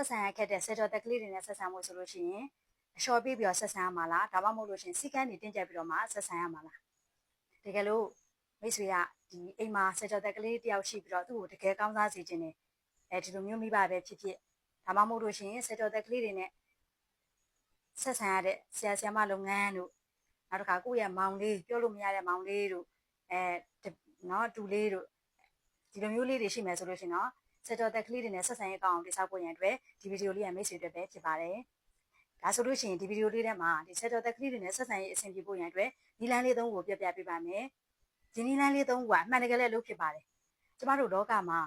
ဆက်ဆံရခဲ့တဲ့စေတော်တက်ကလေးတွေနဲ့ဆက်ဆံမှုဆိုလို့ရှိရင်အလျှော်ပြီးပြီးတော့ဆက်ဆံရမှာလားဒါမှမဟုတ်လို့ရှိရင်စီကန်းတွေတင်းကျပ်ပြီးတော့မှဆက်ဆံရမှာလားတကယ်လို့မိတ်ဆွေကဒီအိမ်မှာစေတော်တက်ကလေးတယောက်ရှိပြီးတော့သူ့ကိုတကယ်ကောင်းစားစေခြင်းနဲ့အဲဒီလိုမျိုးမိဘပဲဖြစ်ဖြစ်ဒါမှမဟုတ်လို့ရှိရင်စေတော်တက်ကလေးတွေနဲ့ဆက်ဆံရတဲ့ဆရာဆရာမလုပ်ငန်းတို့နောက်တစ်ခါကိုယ့်ရဲ့မောင်လေးပြောလို့မရတဲ့မောင်လေးတို့အဲနော်တူလေးတို့ဒီလိုမျိုးလေးတွေရှိမယ်ဆိုလို့ရှိရင်တော့ စက်တော်တက်ကလေးတွေနဲ့ဆက်ဆံရေးကောင်းအောင်တိစောက်ဖို့ရန်အတွက်ဒီဗီဒီယိုလေးကမိတ်ဆွေအတွက်ပဲဖြစ်ပါတယ်။ဒါဆိုလို့ရှိရင်ဒီဗီဒီယိုလေးထဲမှာဒီစက်တော်တက်ကလေးတွေနဲ့ဆက်ဆံရေးအဆင်ပြေဖို့ရန်အတွက်ဒီလမ်းလေးသုံးကိုပြပြပေးပါမယ်။ဒီနီလမ်းလေးသုံးကအမှန်တကယ်လည်းလုပ်ဖြစ်ပါတယ်။ကျမတို့လောကမှာ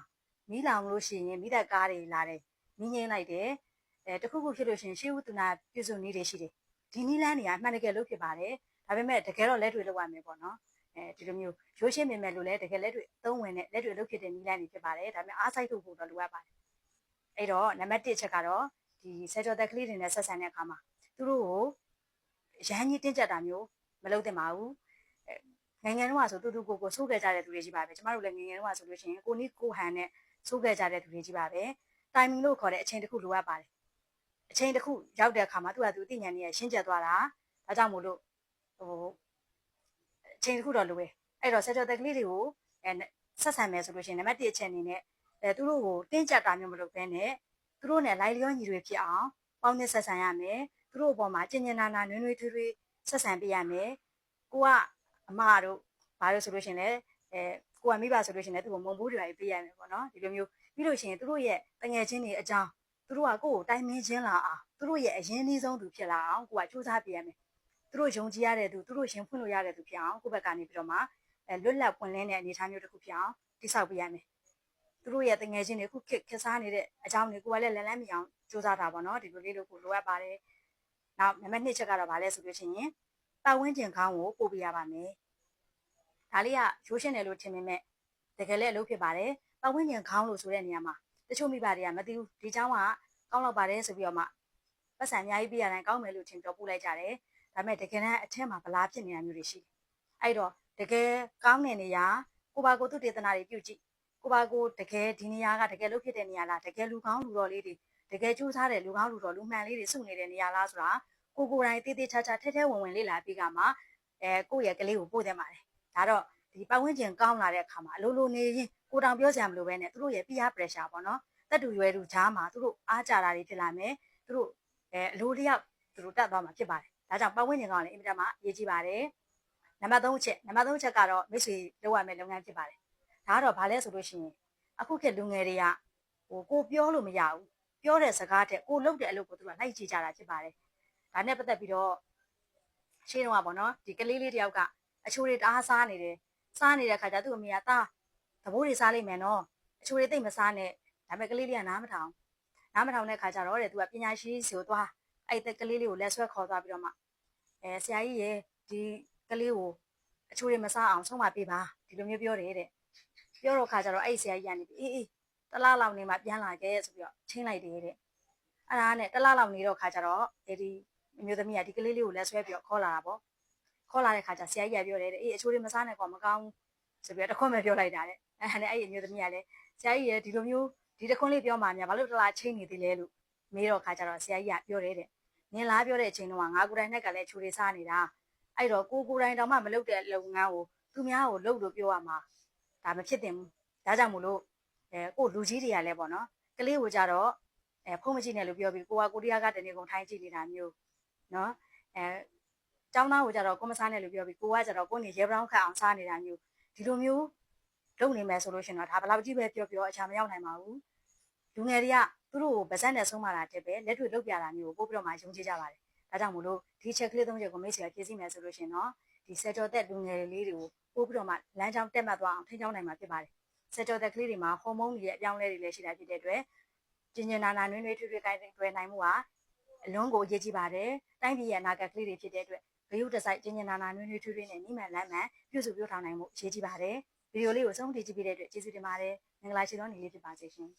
မီးလောင်လို့ရှိရင်မိသက်ကားတွေလာတယ်။မီးငိမ့်လိုက်တယ်။အဲတခုခုဖြစ်လို့ရှိရင်ရှေးဦးသူနာပြုစုနည်းတွေရှိတယ်။ဒီနီလမ်းတွေကအမှန်တကယ်လုပ်ဖြစ်ပါတယ်။ဒါပေမဲ့တကယ်တော့လက်တွေလောက်ရမယ်ပေါ့နော်။ အဲဒီလိုမျိုးရိုးရှင်းမြင်မဲ့လို့လည်းတကယ်လက်တွေအသုံးဝင်တဲ့လက်တွေလုပ်ဖြစ်တဲ့နီးလန်းတွေဖြစ်ပါတယ်ဒါပေမဲ့အားစိုက်ထုတ်ဖို့တော့လိုအပ်ပါတယ်အဲ့တော့နံပါတ်1ချက်ကတော့ဒီဆယ်ကျော်သက်ကလေးတွေနဲ့ဆက်ဆံတဲ့အခါမှာသူတို့ကိုရဟန်းကြီးတင်းကျပ်တာမျိုးမလုပ်သင့်ပါဘူးငငယ်တော့ဆိုတူတူကိုကိုဆိုးခဲ့ကြတဲ့သူတွေကြီးပါပဲကျမတို့လည်းငငယ်တော့ဆိုလို့ရှိရင်ကိုနီးကိုဟန်နဲ့ဆိုးခဲ့ကြတဲ့သူတွေကြီးပါပဲတိုင်မင်လို့ခေါ်တဲ့အချိန်တစ်ခုလိုအပ်ပါတယ်အချိန်တစ်ခုရောက်တဲ့အခါမှာသူကသူအသိဉာဏ်ကြီးရှင်းကျက်သွားတာဒါကြောင့်မို့လို့ဟိုအ ချိန်တစ်ခုတော့လိုပဲအဲ့တော့ဆယ်ကျော်သက်ကလေးတွေကိုအဲဆက်ဆံမယ်ဆိုလို့ရှိရင်နံပါတ်1အချက်အနေနဲ့အဲသူတို့ကိုတင်းကျပ်တာမျိုးမလုပ်ဘဲနဲ့သူတို့နဲ့လိုက်လျောညီတွေဖြစ်အောင်ပေါင်းနဲ့ဆက်ဆံရမယ်သူတို့အပေါ်မှာကျင်ကျင်နာနာနွေးနွေးထွေးထွေးဆက်ဆံပေးရမယ်ကိုကအမတို့ဘာလို့ဆိုလို့ရှိရင်လည်းအဲကိုကမိဘဆိုလို့ရှိရင်လည်းသူ့ကိုမုံဘူးတွေပေးရမယ်ပေါ့နော်ဒီလိုမျိုးပြီးလို့ရှိရင်သူတို့ရဲ့တငယ်ချင်းတွေအကြောင်းသူတို့ကကိုယ့်ကိုတိုင်မင်းချင်းလာအောင်သူတို့ရဲ့အရင်နှီးဆုံးသူဖြစ်လာအောင်ကိုကစူးစမ်းပေးရမယ် သူတို့ယုံကြည်ရတဲ့သူသူတို့ရင်ဖွင့်လို့ရတဲ့သူဖြစ်အောင်ကိုယ့်ဘက်ကနေပြီးတော့မှအဲလွတ်လပ်ပွင့်လင်းတဲ့အနေအထားမျိုးတစ်ခုဖြစ်အောင်တိဆောက်ပေးရမယ်သူတို့ရဲ့တငယ်ချင်းတွေခုခက်ခက်စားနေတဲ့အကြောင်းတွေကိုကလည်းလန်လန်းမြအောင်စူးစမ်းတာပေါ့နော်ဒီလိုလေးလို့ကိုလိုအပ်ပါတယ်နောက်နံပါတ်2ချက်ကတော့ဗာလဲဆိုလို့ရှိရင်ပတ်ဝန်းကျင်ကောင်းကိုပို့ပေးရပါမယ်ဒါလေးကရိုးရှင်းတယ်လို့ထင်ပေမဲ့တကယ်လည်းအလုပ်ဖြစ်ပါတယ်ပတ်ဝန်းကျင်ကောင်းလို့ဆိုတဲ့နေရာမှာတချို့မိဘတွေကမသိဘူးဒီเจ้าကကောင်းတော့ပါတယ်ဆိုပြီးတော့မှပတ်စံအများကြီးပြရတိုင်းကောင်းမယ်လို့ထင်တော့ပို့လိုက်ကြတယ် ဒါပေမဲ့တကယ်တမ်းအထက်မှာဗလားဖြစ်နေတာမျိုးတွေရှိတယ်အဲ့တော့တကယ်ကောင်းတဲ့နေရာကိုပါကိုသူတေသနာတွေပြုတ်ကြည့်ကိုပါကိုတကယ်ဒီနေရာကတကယ်လို့ဖြစ်တဲ့နေရာလားတကယ်လူကောင်းလူတော်လေးတွေတကယ်ကြိုးစားတဲ့လူကောင်းလူတော်လူမှန်လေးတွေစုနေတဲ့နေရာလားဆိုတာကိုကိုယ်တိုင်တေးသေးချာချာထဲထဲဝင်ဝင်လေးလာပြီးကမှအဲကိုယ့်ရဲ့ကလေးကိုပို့တယ်ပါတယ်ဒါတော့ဒီပတ်ဝန်းကျင်ကောင်းလာတဲ့အခါမှာအလိုလိုနေရင်ကိုတောင်ပြောစရာမလိုပဲနဲ့သူတို့ရဲ့ peer pressure ပေါ့နော်တက်တူရွယ်တူဂျားမှာသူတို့အားကြတာတွေဖြစ်လာမယ်သူတို့အဲအလိုလျောက်သူတို့တက်သွားမှာဖြစ်ပါတယ် ဒါကြောင့်ပတ်ဝန်းကျင်ကောင်းလည်းအင်မတန်မှအရေးကြီးပါတယ်နံပါတ်3ချက်နံပါတ်3ချက်ကတော့မိတ်ဆွေလုပ်ရမယ့်လုပ်ငန်းဖြစ်ပါတယ်ဒါကတော့ဘာလဲဆိုလို့ရှိရင်အခုခေတ်လူငယ်တွေကဟိုကိုပြောလို့မရဘူးပြောတဲ့စကားတဲ့ကိုလုပ်တဲ့အလုပ်ကိုသူကလိုက်ကြည့်ကြတာဖြစ်ပါတယ်ဒါနဲ့ပတ်သက်ပြီးတော့ရှင်းတော့ပါနော်ဒီကလေးလေးတယောက်ကအချိုးတွေတအားစားနေတယ်စားနေတဲ့ခါကျသူ့အမေကသားသဘိုးတွေစားလိုက်မယ်နော်အချိုးတွေတိတ်မစားနဲ့ဒါပေမဲ့ကလေးလေးကနားမထောင်နားမထောင်တဲ့ခါကျတော့တဲ့သူကပညာရှိစီကိုသွားအဲ့တက်ကလေးလေးကိုလက်ဆွဲခေါ်သွားပြီးတော့မှ အဲဆရာကြီးရဲ့ဒီကလေးကိုအချိုးတွေမစားအောင်ဆုံးမပေးပါဒီလိုမျိုးပြောတယ်တဲ့ပြောတော့ခါကျတော့အဲ့ဆရာကြီးကနေပြီးအေးအေးတလားလောက်နေမှပြန်လာခဲ့ဆိုပြီးတော့ချင်းလိုက်တယ်တဲ့အဲ့ဒါနဲ့တလားလောက်နေတော့ခါကျတော့ဒီအမျိုးသမီးကဒီကလေးလေးကိုလက်ဆွဲပြီးတော့ခေါ်လာတာပေါ့ခေါ်လာတဲ့ခါကျဆရာကြီးကပြောတယ်တဲ့အေးအချိုးတွေမစားနဲ့ကွာမကောင်းဆိုပြီးတော့တခွန်းပဲပြောလိုက်တာတဲ့အဲ့နဲ့အဲ့ဒီအမျိုးသမီးကလည်းဆရာကြီးရဲ့ဒီလိုမျိုးဒီတခွန်းလေးပြောမှများဘာလို့တလားချင်းနေသေးလဲလို့မေးတော့ခါကျတော့ဆရာကြီးကပြောတယ်တဲ့ နင်လားပြောတဲ့အချိန်တုန်းကငါကိုယ်တိုင်နဲ့ကလည်းချိုးတွေစားနေတာအဲ့တော့ကိုကိုယ်တိုင်တောင်မှမလုပ်တဲ့လုပ်ငန်းကိုသူများကိုလုပ်လို့ပြောရမှာဒါမဖြစ်သင့်ဘူးဒါကြောင့်မို့လို့အဲကိုလူကြီးတွေကလည်းပေါ့နော်ကလေးကိုကြတော့အဲဖုံးမကြည့်နဲ့လို့ပြောပြီးကိုကကိုတရားကတနေ့ကုန်ထိုင်းကြည့်နေတာမျိုးနော်အဲကျောင်းသားကိုကြတော့ကိုမစားနဲ့လို့ပြောပြီးကိုကကြတော့ကိုနေရေဘရောင်းခတ်အောင်စားနေတာမျိုးဒီလိုမျိုးလုပ်နေမယ်ဆိုလို့ရှင်တော့ဒါဘယ်လောက်ကြီးပဲပြောပြောအချာမရောက်နိုင်ပါဘူး လူငယ်တွေကသူတို့ကိုဗဇက်နဲ့ဆုံးမတာတက်ပဲလက်တွေ့လုပ်ပြတာမျိုးကိုပို့ပြီးတော့မှယုံကြည်ကြပါတယ်ဒါကြောင့်မို့လို့ဒီချက်ကလေးသုံးချက်ကိုမိတ်ဆွေကဖြည့်ဆည်းမယ်ဆိုလို့ရှင်တော့ဒီစက်တော်သက်လူငယ်လေးတွေကိုပို့ပြီးတော့မှလမ်းကြောင်းတက်မှတ်သွားအောင်ထိန်းချောင်းနိုင်မှာဖြစ်ပါတယ်စက်တော်သက်ကလေးတွေမှာဟော်မုန်းတွေရဲ့အပြောင်းလဲတွေလည်းရှိတာဖြစ်တဲ့အတွက်ကျင်ကျင်နာနာနွေးနွေးထွေးထွေးကိုင်းတွယ်နိုင်မှုဟာအလွန်ကိုအရေးကြီးပါတယ်တိုင်းပြည်ရဲ့အနာဂတ်ကလေးတွေဖြစ်တဲ့အတွက်ဂရုတစိုက်ကျင်ကျင်နာနာနွေးနွေးထွေးထွေးနဲ့နိမန်လမ်းမှန်ပြုစုပြောထောင်နိုင်မှုအရေးကြီးပါတယ်ဗီဒီယိုလေးကိုဆုံးဖြတ်ကြည့်ပြီးတဲ့အတွက်ကျေးဇူးတင်ပါတယ်မင်္ဂလာရှိသောနေ့လေးဖြစ်ပါစေရှင်